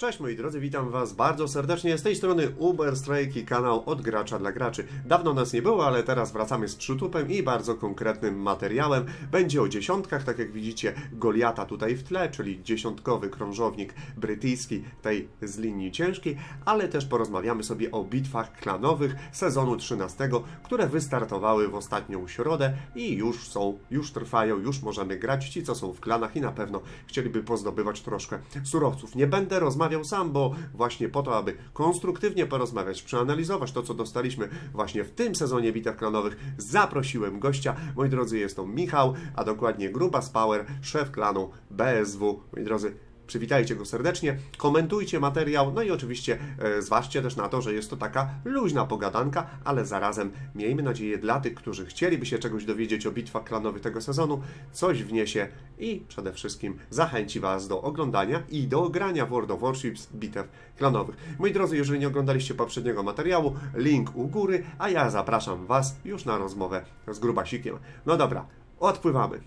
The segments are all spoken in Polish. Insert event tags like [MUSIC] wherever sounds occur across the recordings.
Cześć moi drodzy, witam Was bardzo serdecznie. Z tej strony Uber Strike, kanał od gracza dla graczy. Dawno nas nie było, ale teraz wracamy z przytupem i bardzo konkretnym materiałem. Będzie o dziesiątkach, tak jak widzicie, Goliata tutaj w tle, czyli dziesiątkowy krążownik brytyjski tej z linii ciężkiej, ale też porozmawiamy sobie o bitwach klanowych sezonu 13, które wystartowały w ostatnią środę i już są, już trwają, już możemy grać. Ci, co są w klanach i na pewno chcieliby pozdobywać troszkę surowców. Nie będę rozmawiał sam, bo właśnie po to, aby konstruktywnie porozmawiać, przeanalizować to, co dostaliśmy właśnie w tym sezonie bitew klanowych, zaprosiłem gościa. Moi drodzy, jest to Michał, a dokładnie Grubas Power, szef klanu BSW. Moi drodzy, Przywitajcie go serdecznie, komentujcie materiał, no i oczywiście e, zważcie też na to, że jest to taka luźna pogadanka, ale zarazem miejmy nadzieję dla tych, którzy chcieliby się czegoś dowiedzieć o bitwach klanowych tego sezonu, coś wniesie i przede wszystkim zachęci Was do oglądania i do grania w World of Warships bitew klanowych. Moi drodzy, jeżeli nie oglądaliście poprzedniego materiału, link u góry, a ja zapraszam Was już na rozmowę z Grubasikiem. No dobra, odpływamy.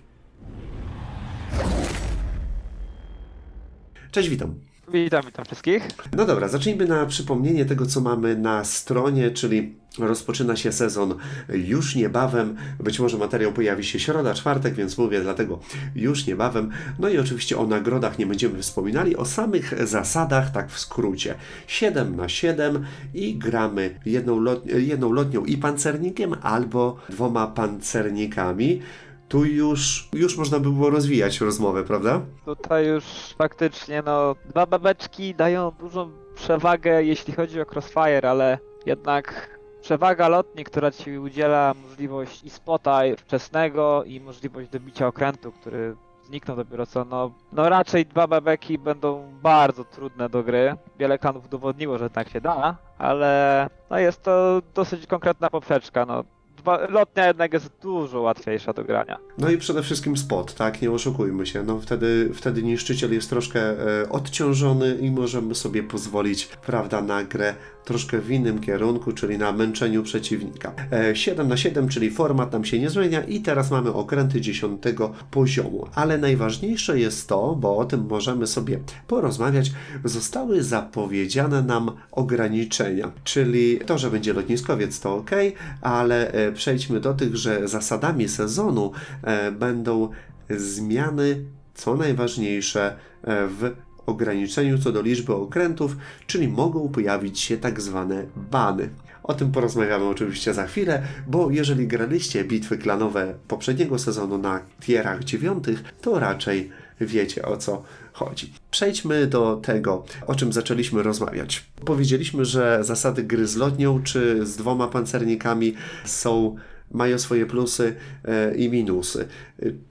Cześć, witam. Witam, witam wszystkich. No dobra, zacznijmy na przypomnienie tego, co mamy na stronie, czyli rozpoczyna się sezon już niebawem. Być może materiał pojawi się środa, czwartek, więc mówię dlatego już niebawem. No i oczywiście o nagrodach nie będziemy wspominali, o samych zasadach, tak w skrócie. 7 na 7 i gramy jedną, lot, jedną lotnią i pancernikiem albo dwoma pancernikami. Tu już, już można by było rozwijać rozmowę, prawda? Tutaj już faktycznie, no, dwa babeczki dają dużą przewagę, jeśli chodzi o crossfire, ale jednak przewaga lotni, która ci udziela możliwość i spota wczesnego i możliwość dobicia okrętu, który zniknął dopiero co, no, no raczej dwa babeki będą bardzo trudne do gry. Wiele klanów udowodniło, że tak się da, ale no jest to dosyć konkretna poprzeczka, no. Lotnia jednak jest dużo łatwiejsza do grania. No i przede wszystkim spot, tak? Nie oszukujmy się. No wtedy, wtedy niszczyciel jest troszkę e, odciążony i możemy sobie pozwolić, prawda, na grę troszkę w innym kierunku, czyli na męczeniu przeciwnika. E, 7 na 7, czyli format nam się nie zmienia i teraz mamy okręty 10 poziomu. Ale najważniejsze jest to, bo o tym możemy sobie porozmawiać, zostały zapowiedziane nam ograniczenia, czyli to, że będzie lotniskowiec to ok, ale e, przejdźmy do tych, że zasadami sezonu e, będą zmiany, co najważniejsze, e, w ograniczeniu co do liczby okrętów, czyli mogą pojawić się tak zwane bany. O tym porozmawiamy oczywiście za chwilę, bo jeżeli graliście bitwy klanowe poprzedniego sezonu na tierach dziewiątych, to raczej wiecie o co chodzi. Przejdźmy do tego, o czym zaczęliśmy rozmawiać. Powiedzieliśmy, że zasady gry z lotnią czy z dwoma pancernikami są mają swoje plusy e, i minusy.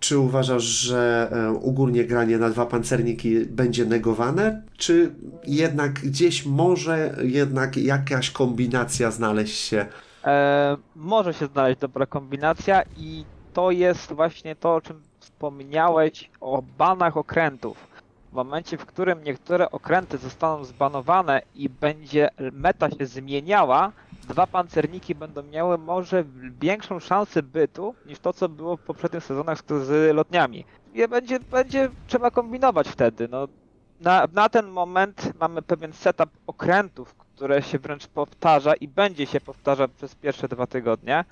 Czy uważasz, że e, ogólnie granie na dwa pancerniki będzie negowane, czy jednak gdzieś może jednak jakaś kombinacja znaleźć się? E, może się znaleźć dobra kombinacja i to jest właśnie to, o czym wspomniałeś o banach okrętów. W momencie, w którym niektóre okręty zostaną zbanowane i będzie meta się zmieniała, dwa pancerniki będą miały może większą szansę bytu niż to, co było w poprzednich sezonach z, lotniami. I będzie, będzie trzeba kombinować wtedy. No, na, na ten moment mamy pewien setup okrętów, które się wręcz powtarza i będzie się powtarzał przez pierwsze dwa tygodnie.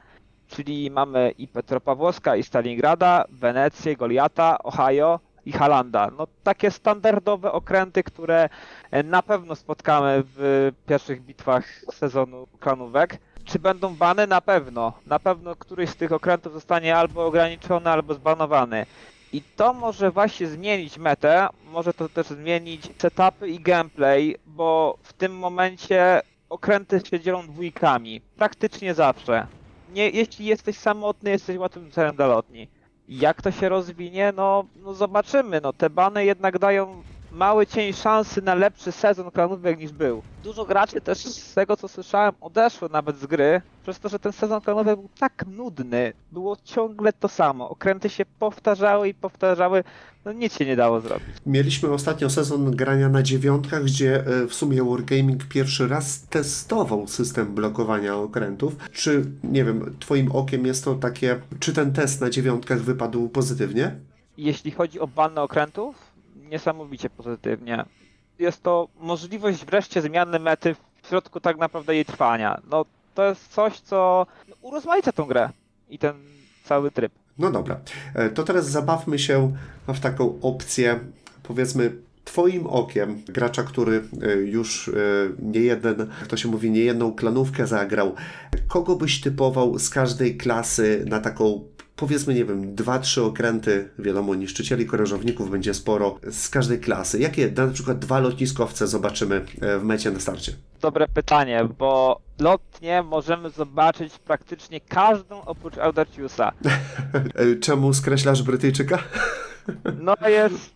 Czyli mamy i Petropawłowska, i Stalingrada, Wenecję, Goliata, Ohio i Halanda. No takie standardowe okręty, które e, na pewno spotkamy w pierwszych bitwach sezonu klanówek. Czy będą bany? Na pewno. Na pewno któryś z tych okrętów zostanie albo ograniczony, albo zbanowany. I to może właśnie zmienić metę, może to też zmienić setupy i gameplay, bo w tym momencie okręty się dzielą dwójkami. Praktycznie zawsze. Nie, jeśli jesteś samotny, jesteś łatwym celem dla lotni. Jak to się rozwinie, no, no zobaczymy. No, te bany jednak dają mały cień szansy na lepszy sezon klanówek niż był. Dużo graczy też z tego co słyszałem odeszło nawet z gry, przez to, że ten sezon klanowy był tak nudny. Było ciągle to samo. Okręty się powtarzały i powtarzały. No nic się nie dało zrobić. Mieliśmy ostatnio sezon grania na dziewiątkach, gdzie e, w sumie Wargaming pierwszy raz testował system blokowania okrętów. Czy, nie wiem, twoim okiem jest to takie, czy ten test na dziewiątkach wypadł pozytywnie? Jeśli chodzi o bany okrętów, niesamowicie pozytywnie. jest to możliwość wreszcie zmiany mety w środku tak naprawdę jej trwania. No to jest coś, co no, urozmaica tą grę i ten cały tryb. No dobra, E, to teraz zabawmy się w taką opcję, powiedzmy, Twoim okiem, gracza, który e, już e, nie jeden, jak to się mówi, nie jedną klanówkę zagrał, kogo byś typował z każdej klasy na taką, powiedzmy, nie wiem, dwa, trzy okręty, wiadomo, niszczycieli, korężowników będzie sporo, z każdej klasy. Jakie na przykład dwa lotniskowce zobaczymy e, w mecie na starcie? Dobre pytanie, bo lotnie możemy zobaczyć praktycznie każdą oprócz Audaciusa. [LAUGHS] E, Czemu skreślasz Brytyjczyka? No jest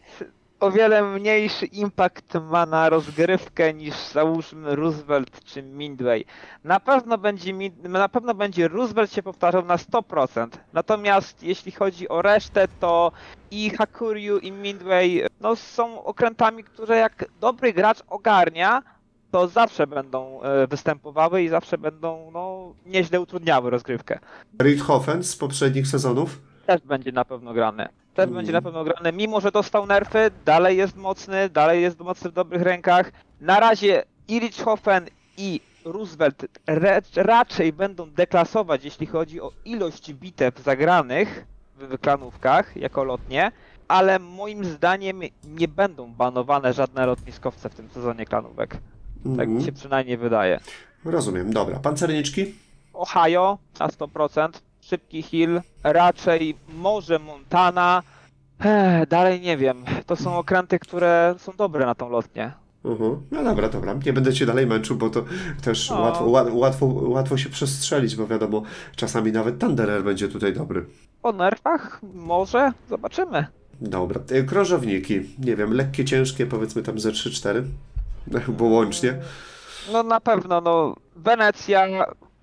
o wiele mniejszy impact ma na rozgrywkę niż załóżmy Roosevelt czy Midway. Na pewno będzie, na pewno będzie Roosevelt się powtarzał na 100%. Natomiast jeśli chodzi o resztę, to i Hakuryu i Midway no, są okrętami, które jak dobry gracz ogarnia, to zawsze będą e, występowały i zawsze będą no, nieźle utrudniały rozgrywkę. Richthofen z poprzednich sezonów? Też będzie na pewno grany. Też Mm. będzie na pewno grany, mimo że dostał nerfy, dalej jest mocny, dalej jest mocny w dobrych rękach. Na razie i Richthofen i Roosevelt raczej będą deklasować, jeśli chodzi o ilość bitew zagranych w klanówkach jako lotnie, ale moim zdaniem nie będą banowane żadne lotniskowce w tym sezonie klanówek. Tak mi Mhm. się przynajmniej wydaje. Rozumiem, dobra. Pancerniczki? Ohio na 100%, szybki Hill, raczej może Montana. Ech, dalej nie wiem. To są okręty, które są dobre na tą lotnię. Mhm. No dobra, dobra. Nie będę cię dalej męczył, bo to też No. łatwo, łat, łatwo, łatwo się przestrzelić, bo wiadomo, czasami nawet Thunderer będzie tutaj dobry. Po nerfach może zobaczymy. Dobra. E, Krążowniki. Nie wiem, lekkie, ciężkie, powiedzmy tam ze 3-4, [LAUGHS] bo łącznie. No na pewno, no Wenecja,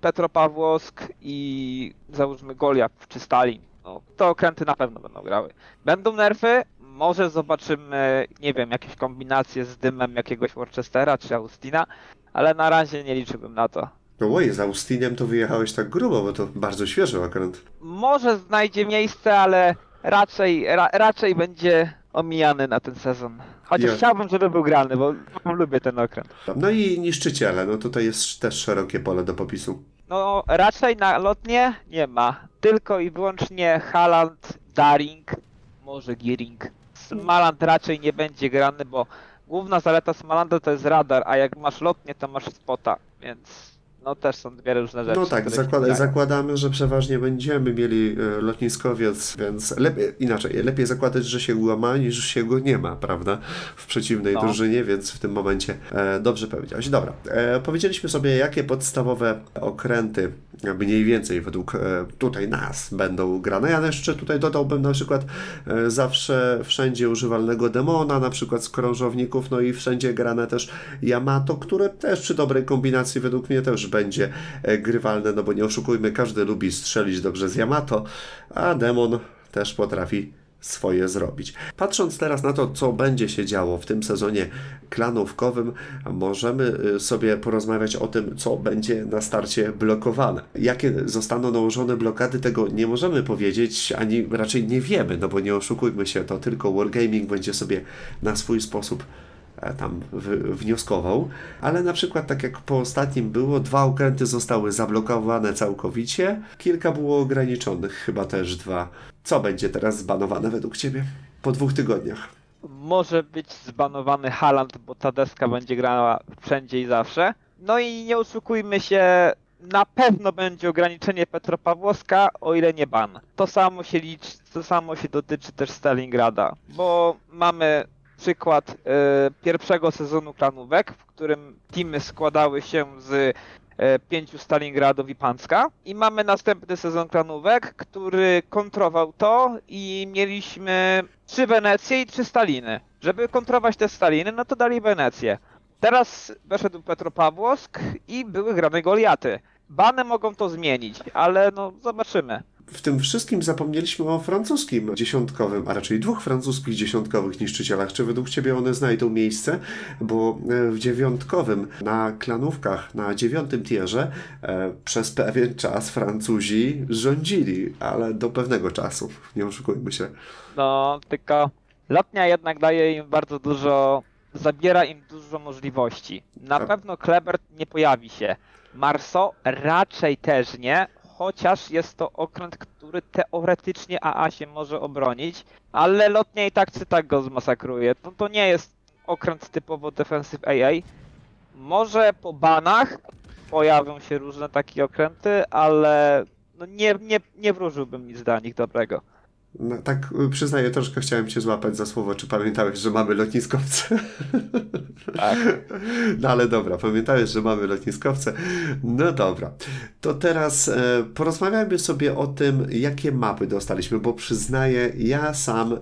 Petropawłosk i załóżmy Goliat czy Stalin. No, to okręty na pewno będą grały. Będą nerfy, może zobaczymy, nie wiem, jakieś kombinacje z dymem jakiegoś Worcestera czy Austina, ale na razie nie liczyłbym na to. No oj, z Austinem to wyjechałeś tak grubo, bo to bardzo świeży okręt. Może znajdzie miejsce, ale raczej, ra, raczej będzie omijany na ten sezon. Chociaż Ja- chciałbym, żeby był grany, bo lubię ten okręt. No i niszczyciele, no tutaj jest też szerokie pole do popisu. No raczej na lotnie nie ma. Tylko i wyłącznie Haland, Daring, może Gearing. Smaland raczej nie będzie grany, bo główna zaleta Smalanda to jest radar, a jak masz lotnie, to masz spota, więc no też są dwie różne rzeczy. No tak, zakłada, grają. zakładamy, że przeważnie będziemy mieli e, lotniskowiec, więc lepiej, inaczej, lepiej zakładać, że się go ma, niż się go nie ma, prawda? W przeciwnej No. drużynie, więc w tym momencie e, dobrze powiedziałeś. Dobra, e, powiedzieliśmy sobie, jakie podstawowe okręty mniej więcej według e, tutaj nas będą grane. Ja jeszcze tutaj dodałbym na przykład e, zawsze wszędzie używalnego demona, na przykład z krążowników, no i wszędzie grane też Yamato, które też przy dobrej kombinacji według mnie też będzie e, grywalne, no bo nie oszukujmy, każdy lubi strzelić dobrze z Yamato, a demon też potrafi swoje zrobić. Patrząc teraz na to, co będzie się działo w tym sezonie klanówkowym, możemy y, sobie porozmawiać o tym, co będzie na starcie blokowane. Jakie zostaną nałożone blokady, tego nie możemy powiedzieć, ani raczej nie wiemy, no bo nie oszukujmy się, to tylko Wargaming będzie sobie na swój sposób e, tam w- wnioskował, ale na przykład tak jak po ostatnim było, dwa okręty zostały zablokowane całkowicie, kilka było ograniczonych, chyba też dwa. Co będzie teraz zbanowane według Ciebie po dwóch tygodniach? Może być zbanowany Haland, bo ta deska będzie grała wszędzie i zawsze. No i nie oszukujmy się, na pewno będzie ograniczenie Petropawłowska, o ile nie ban. To samo się liczy, to samo się dotyczy też Stalingrada, bo mamy przykład e, pierwszego sezonu klanówek, w którym teamy składały się z e, pięciu Stalingradów i Pancka i mamy następny sezon klanówek, który kontrował to i mieliśmy trzy Wenecje i trzy Staliny. Żeby kontrować te Staliny, no to dali Wenecję. Teraz weszedł Petropawłosk i były grane Goliaty. Bany mogą to zmienić, ale no zobaczymy. W tym wszystkim zapomnieliśmy o francuskim dziesiątkowym, a raczej dwóch francuskich dziesiątkowych niszczycielach. Czy według Ciebie one znajdą miejsce? Bo e, w dziewiątkowym, na klanówkach, na dziewiątym tierze e, przez pewien czas Francuzi rządzili, ale do pewnego czasu, nie oszukujmy się. No, tylko lotnia jednak daje im bardzo dużo zabiera im dużo możliwości. Na Tak. pewno Klebert nie pojawi się. Marso raczej też nie, chociaż jest to okręt, który teoretycznie AA się może obronić, ale lotnia i tak czy tak go zmasakruje. To, to nie jest okręt typowo defensive AA. Może po banach pojawią się różne takie okręty, ale no nie, nie, nie wróżyłbym nic dla nich dobrego. No, tak y, przyznaję, troszkę chciałem cię złapać za słowo, czy pamiętałeś, że mamy lotniskowce? Tak. [LAUGHS] No ale dobra, pamiętałeś, że mamy lotniskowce? No dobra. To teraz e, porozmawiamy sobie o tym, jakie mapy dostaliśmy, bo przyznaję, ja sam e,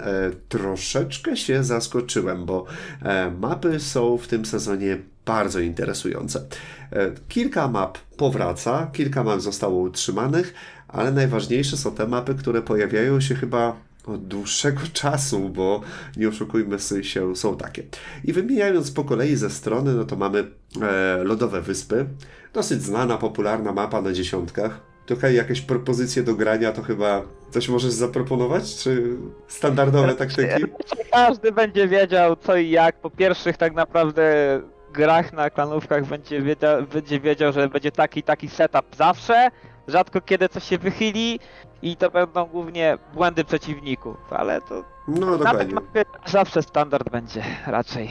troszeczkę się zaskoczyłem, bo e, mapy są w tym sezonie bardzo interesujące. E, kilka map powraca, kilka map zostało utrzymanych, ale najważniejsze są te mapy, które pojawiają się chyba od dłuższego [LAUGHS] czasu, bo nie oszukujmy się, są takie. I wymieniając po kolei ze strony, no to mamy e, Lodowe Wyspy, dosyć znana, popularna mapa na dziesiątkach. Tutaj jakieś propozycje do grania, to chyba coś możesz zaproponować, czy standardowe taktyki? Każdy będzie wiedział co i jak. Po pierwszych tak naprawdę grach na klanówkach będzie wiedział, będzie wiedział, że będzie taki taki setup zawsze. Rzadko kiedy coś się wychyli i to będą głównie błędy przeciwników, ale to No na tej dokładnie. mapie zawsze standard będzie raczej.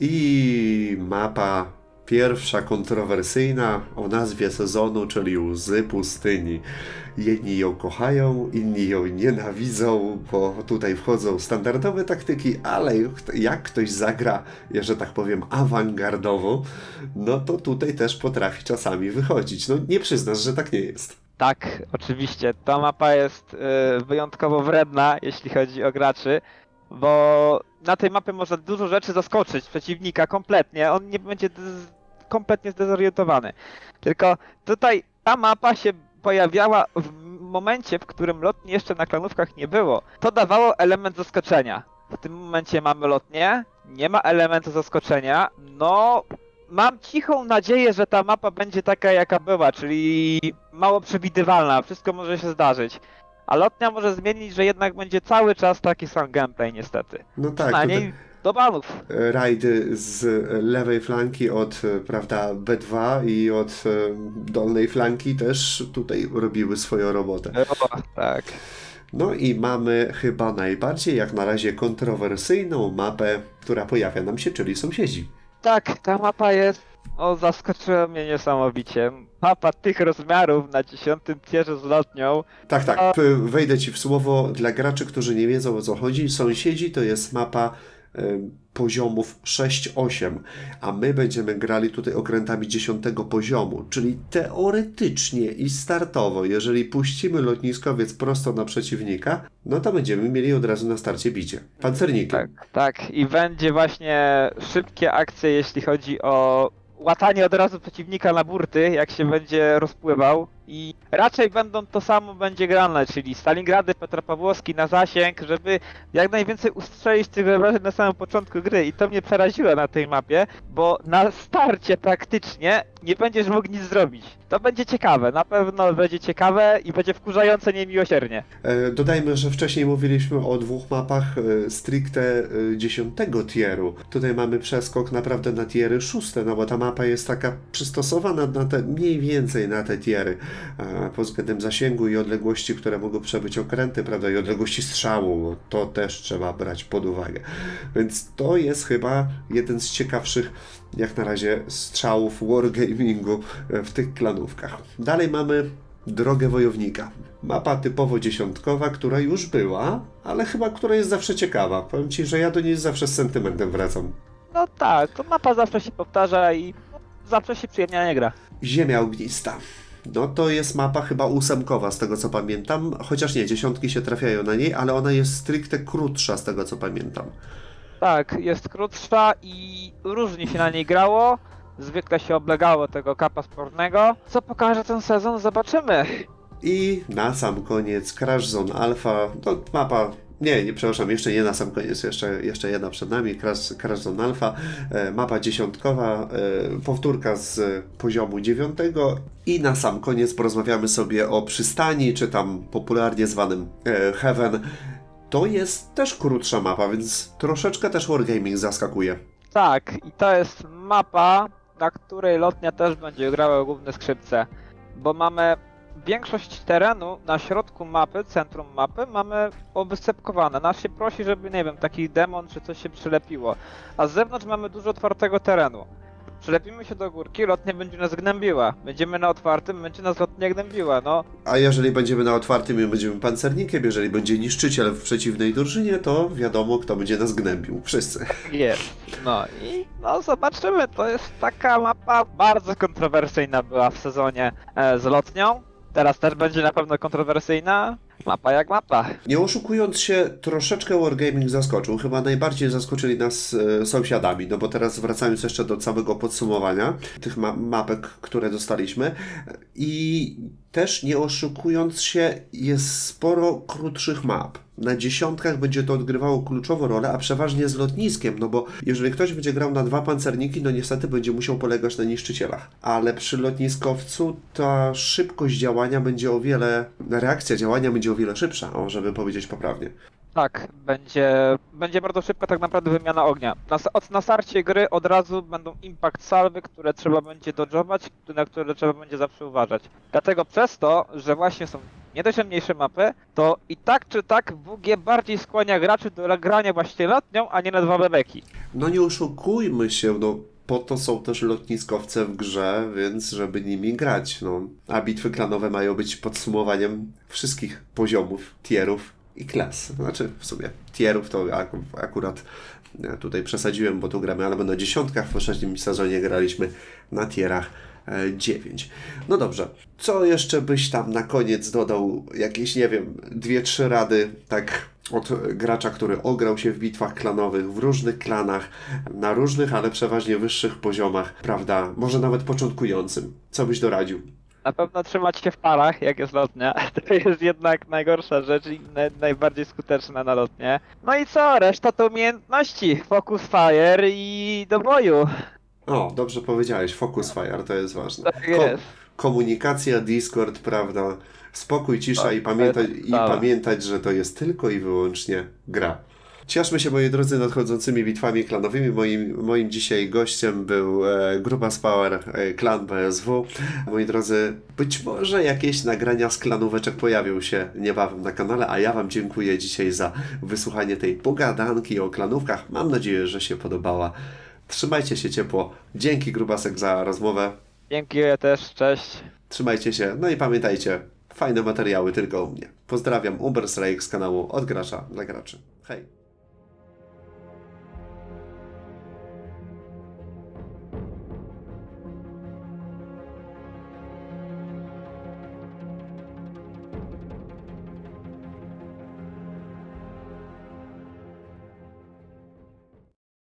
I mapa pierwsza kontrowersyjna o nazwie sezonu, czyli Łzy Pustyni. Jedni ją kochają, inni ją nienawidzą, bo tutaj wchodzą standardowe taktyki, ale jak ktoś zagra, że tak powiem, awangardowo, no to tutaj też potrafi czasami wychodzić. No nie przyznasz, że tak nie jest. Tak, oczywiście. Ta mapa jest y, wyjątkowo wredna, jeśli chodzi o graczy, bo na tej mapie można dużo rzeczy zaskoczyć przeciwnika kompletnie. On nie będzie kompletnie zdezorientowany. Tylko tutaj ta mapa się pojawiała w momencie, w którym lotni jeszcze na klanówkach nie było. To dawało element zaskoczenia. W tym momencie mamy lotnię, nie ma elementu zaskoczenia. No, mam cichą nadzieję, że ta mapa będzie taka jaka była, czyli mało przewidywalna, wszystko może się zdarzyć. A lotnia może zmienić, że jednak będzie cały czas taki sam gameplay niestety. No tak, Przynajmniej do banów. rajdy z lewej flanki od, e, prawda, B2 i od e, dolnej flanki też tutaj robiły swoją robotę. O, tak. No i mamy chyba najbardziej jak na razie kontrowersyjną mapę, która pojawia nam się, czyli sąsiedzi. Tak, ta mapa jest. O, zaskoczyła mnie niesamowicie. Mapa tych rozmiarów na dziesiątym tierze z lotnią. Tak, tak, wejdę ci w słowo. Dla graczy, którzy nie wiedzą o co chodzi, sąsiedzi to jest mapa e, poziomów 6-8, a my będziemy grali tutaj okrętami 10 poziomu, czyli teoretycznie i startowo, jeżeli puścimy lotniskowiec prosto na przeciwnika, no to będziemy mieli od razu na starcie bicie. Pancernikiem. Tak, tak. I będzie właśnie szybkie akcje, jeśli chodzi o łatanie od razu przeciwnika na burty, jak się będzie rozpływał. I raczej będą to samo będzie grane, czyli Stalingrady, Petropawłowski na zasięg, żeby jak najwięcej ustrzelić tych wrażeń na samym początku gry. I to mnie przeraziło na tej mapie, bo na starcie praktycznie nie będziesz mógł nic zrobić. To będzie ciekawe, na pewno będzie ciekawe i będzie wkurzające niemiłosiernie. E, Dodajmy, że wcześniej mówiliśmy o dwóch mapach e, stricte e, 10 tieru. Tutaj mamy przeskok naprawdę na tiery szóste, no bo ta mapa jest taka przystosowana na te, mniej więcej na te tiery. E, Pod względem zasięgu i odległości, które mogą przebyć okręty, prawda, i odległości strzału, bo to też trzeba brać pod uwagę. Więc to jest chyba jeden z ciekawszych jak na razie strzałów wargamingu e, w tych klanówkach. Dalej mamy Drogę Wojownika. Mapa typowo dziesiątkowa, która już była, ale chyba która jest zawsze ciekawa. Powiem Ci, że ja do niej zawsze z sentymentem wracam. No tak, to mapa zawsze się powtarza i no, zawsze się przyjemnie nie gra. Ziemia ognista. No to jest mapa chyba ósemkowa z tego co pamiętam, chociaż nie, dziesiątki się trafiają na niej, ale ona jest stricte krótsza z tego co pamiętam. Tak, jest krótsza i różnie się na niej grało. Zwykle się oblegało tego kapa spornego. Co pokaże ten sezon, zobaczymy. I na sam koniec Crash Zone Alpha, to mapa, nie, nie, przepraszam, jeszcze nie na sam koniec, jeszcze, jeszcze jedna przed nami, Crash, Zone Alpha, e, mapa dziesiątkowa, e, powtórka z poziomu dziewiątego i na sam koniec porozmawiamy sobie o przystani, czy tam popularnie zwanym e, Heaven. To jest też krótsza mapa, więc troszeczkę też Wargaming zaskakuje. Tak, i to jest mapa, na której lotnia też będzie grała główne skrzypce. Bo mamy większość terenu na środku mapy, centrum mapy, mamy obyscepkowane. Nas się prosi, żeby, nie wiem, taki demon czy coś się przylepiło. A z zewnątrz mamy dużo otwartego terenu. Przylepimy się do górki, lotnia będzie nas gnębiła. Będziemy na otwartym, będzie nas lotnia gnębiła, no. A jeżeli będziemy na otwartym i będziemy pancernikiem, jeżeli będzie niszczyciel w przeciwnej drużynie, to wiadomo, kto będzie nas gnębił. Wszyscy. Jest. No i no zobaczymy, to jest taka mapa bardzo kontrowersyjna była w sezonie e, z lotnią. Teraz też będzie na pewno kontrowersyjna. Mapa jak mapa. Nie oszukując się, troszeczkę Wargaming zaskoczył. Chyba najbardziej zaskoczyli nas e, sąsiadami, no bo teraz wracając jeszcze do całego podsumowania tych ma mapek, które dostaliśmy. I też nie oszukując się, jest sporo krótszych map. Na dziesiątkach będzie to odgrywało kluczową rolę, a przeważnie z lotniskiem, no bo jeżeli ktoś będzie grał na dwa pancerniki, no niestety będzie musiał polegać na niszczycielach. Ale przy lotniskowcu ta szybkość działania będzie o wiele, reakcja działania będzie o wiele szybsza, o, żeby powiedzieć poprawnie. Tak, będzie, będzie bardzo szybka tak naprawdę wymiana ognia. Na, od, na starcie gry od razu będą impact salwy, które trzeba będzie dodżować, na które trzeba będzie zawsze uważać. Dlatego przez to, że właśnie są nie dość mniejsze mapy, to i tak czy tak WG bardziej skłania graczy do grania właśnie lotnią, a nie na dwa bebeki. No nie oszukujmy się, no po to są też lotniskowce w grze, więc żeby nimi grać, no. A bitwy klanowe mają być podsumowaniem wszystkich poziomów, tierów i klas. Znaczy w sumie tierów to ak akurat ja tutaj przesadziłem, bo tu gramy albo na dziesiątkach, w poprzednim sezonie graliśmy na tierach e, 9. No dobrze, co jeszcze byś tam na koniec dodał? Jakieś, nie wiem, dwie, trzy rady, tak od gracza, który ograł się w bitwach klanowych, w różnych klanach, na różnych, ale przeważnie wyższych poziomach, prawda? Może nawet początkującym. Co byś doradził? Na pewno trzymać się w parach, jak jest lotnia. [LAUGHS] To jest jednak najgorsza rzecz i naj, najbardziej skuteczna na lotnie. No i co? Reszta to umiejętności. Focus fire i do boju. O, dobrze powiedziałeś, focus fire, to jest ważne. Tak Ko- jest. komunikacja, Discord, prawda? Spokój, cisza Tak, i, pamiętać, i pamiętać, że to jest tylko i wyłącznie gra. Cieszmy się, moi drodzy, nadchodzącymi bitwami klanowymi. Moim, moim dzisiaj gościem był e, Grupa Power, e, klan BSW. Moi drodzy, być może jakieś nagrania z klanóweczek pojawią się niebawem na kanale, a ja Wam dziękuję dzisiaj za wysłuchanie tej pogadanki o klanówkach. Mam nadzieję, że się podobała. Trzymajcie się ciepło. Dzięki Grubasek za rozmowę. Dzięki ja też, cześć. Trzymajcie się, no i pamiętajcie, fajne materiały tylko u mnie. Pozdrawiam, Uber Strike z kanału Od Gracza dla Graczy. Hej!